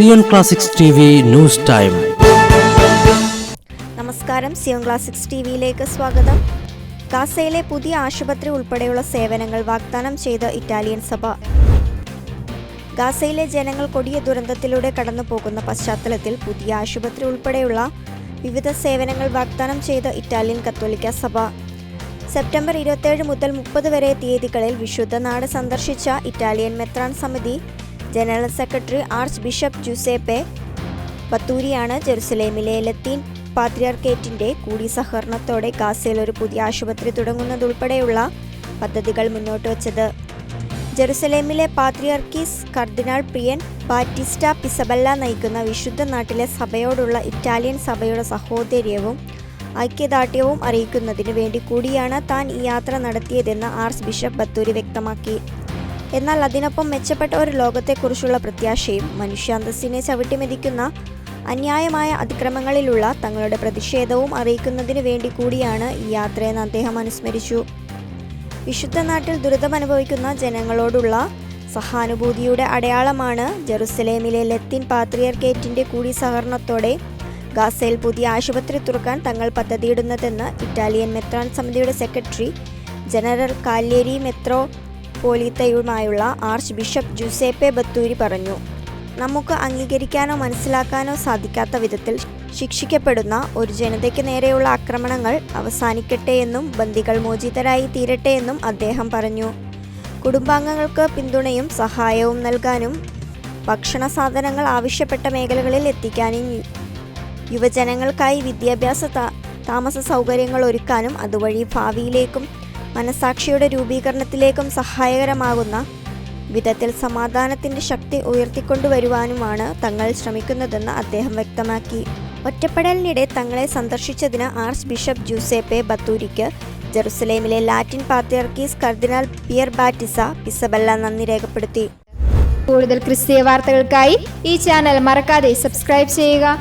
Zion classics news time. നമസ്കാരം. Zion classics T സ്വാഗതം. ഗാസയിലെ പുതിയ ആശുപത്രി ഉൾപ്പെടെയുള്ള സേവനങ്ങൾ വാഗ്ദാനം ചെയ്ത ഇറ്റാലിയൻ സഭ. ഗാസയിലെ ജനങ്ങൾ കൊടിയ ദുരന്തത്തിലൂടെ കടന്നുപോകുന്ന പശ്ചാത്തലത്തിൽ പുതിയ ആശുപത്രി ഉൾപ്പെടെയുള്ള വിവിധ സേവനങ്ങൾ വാഗ്ദാനം ചെയ്ത ഇറ്റാലിയൻ കത്തോലിക്ക സഭ. സെപ്റ്റംബർ ഇരുപത്തേഴ് മുതൽ മുപ്പത് വരെ തീയതികളിൽ വിശുദ്ധ നാട് സന്ദർശിച്ച ഇറ്റാലിയൻ മെത്രാൻ സമിതി general secretary archbishop Giuseppe ബത്തൂരിയാണ് ജെറുസലേമിലെ ലത്തീൻ പാത്രിയാർക്കേറ്റിന്റെ കൂടി സഹകരണത്തോടെ ഗാസയിൽ ഒരു പുതിയ ആശുപത്രി തുടങ്ങുന്നതുൾപ്പെടെയുള്ള പദ്ധതികൾ മുന്നോട്ട് വച്ചത്. ജെറുസലേമിലെ പാത്രിയാർക്കീസ് കർദിനാൾ പ്രിയൻ ബാറ്റിസ്റ്റ പിസബല്ല നയിക്കുന്ന വിശുദ്ധ നാട്ടിലെ സഭയോടുള്ള ഇറ്റാലിയൻ സഭയുടെ സഹോദര്യവും ഐക്യദാർഢ്യവും അറിയിക്കുന്നതിനു വേണ്ടി കൂടിയാണ് താൻ ഈ യാത്ര നടത്തിയതെന്ന് ആർച്ച് ബിഷപ്പ് ബത്തൂരി വ്യക്തമാക്കി. എന്നാൽ അതിനൊപ്പം മെച്ചപ്പെട്ട ഒരു ലോകത്തെക്കുറിച്ചുള്ള പ്രത്യാശയും മനുഷ്യാന്തസ്സിനെ ചവിട്ടിമെതിക്കുന്ന അന്യായമായ അതിക്രമങ്ങളിലുള്ള തങ്ങളുടെ പ്രതിഷേധവും അറിയിക്കുന്നതിന് വേണ്ടി കൂടിയാണ് ഈ യാത്രയെന്ന് അദ്ദേഹം അനുസ്മരിച്ചു. വിശുദ്ധ നാട്ടിൽ ദുരിതമനുഭവിക്കുന്ന ജനങ്ങളോടുള്ള സഹാനുഭൂതിയുടെ അടയാളമാണ് ജെറുസലേമിലെ ലത്തിൻ പാത്രിയർക്കേറ്റിന്റെ കൂടി സഹകരണത്തോടെ ഗാസയിൽ പുതിയ ആശുപത്രി തുറക്കാൻ തങ്ങൾ പദ്ധതിയിടുന്നതെന്ന് ഇറ്റാലിയൻ മെത്രാൻ സമിതിയുടെ സെക്രട്ടറി ജനറൽ കാല്യേരി മെത്രോ പോലീത്തയുമായുള്ള ആർച്ച് ബിഷപ്പ് ജുസേപ്പെ ബത്തൂരി പറഞ്ഞു നമുക്ക് അംഗീകരിക്കാനോ മനസ്സിലാക്കാനോ സാധിക്കാത്ത വിധത്തിൽ ശിക്ഷിക്കപ്പെടുന്ന ഒരു ജനതയ്ക്ക് നേരെയുള്ള ആക്രമണങ്ങൾ അവസാനിക്കട്ടെ എന്നും ബന്ദികൾ മോചിതരായി തീരട്ടെ എന്നും അദ്ദേഹം പറഞ്ഞു. കുടുംബാംഗങ്ങൾക്ക് പിന്തുണയും സഹായവും നൽകാനും ഭക്ഷണ സാധനങ്ങൾ ആവശ്യപ്പെട്ട മേഖലകളിൽ എത്തിക്കാനും യുവജനങ്ങൾക്കായി വിദ്യാഭ്യാസ താമസ സൗകര്യങ്ങൾ ഒരുക്കാനും അതുവഴി ഭാവിയിലേക്കും മനസാക്ഷിയുടെ രൂപീകരണത്തിലേക്കും സഹായകരമാകുന്ന വിധത്തിൽ സമാധാനത്തിന്റെ ശക്തി ഉയർത്തിക്കൊണ്ടുവരുവാനുമാണ് തങ്ങൾ ശ്രമിക്കുന്നതെന്ന് അദ്ദേഹം വ്യക്തമാക്കി. ഒറ്റപ്പെടലിനിടെ തങ്ങളെ സന്ദർശിച്ചതിന് ആർച്ച് ബിഷപ്പ് ജൂസേപ്പെ ബത്തൂരിക്ക് ജെറുസലേമിലെ ലാറ്റിൻ പാത്രിയർക്കീസ് കർദിനാൾ പിയർ ബാറ്റിസ പിസബല്ല നന്ദി രേഖപ്പെടുത്തി. കൂടുതൽ ക്രിസ്തീയ വാർത്തകൾക്കായി ഈ ചാനൽ മറക്കാതെ സബ്സ്ക്രൈബ് ചെയ്യുക.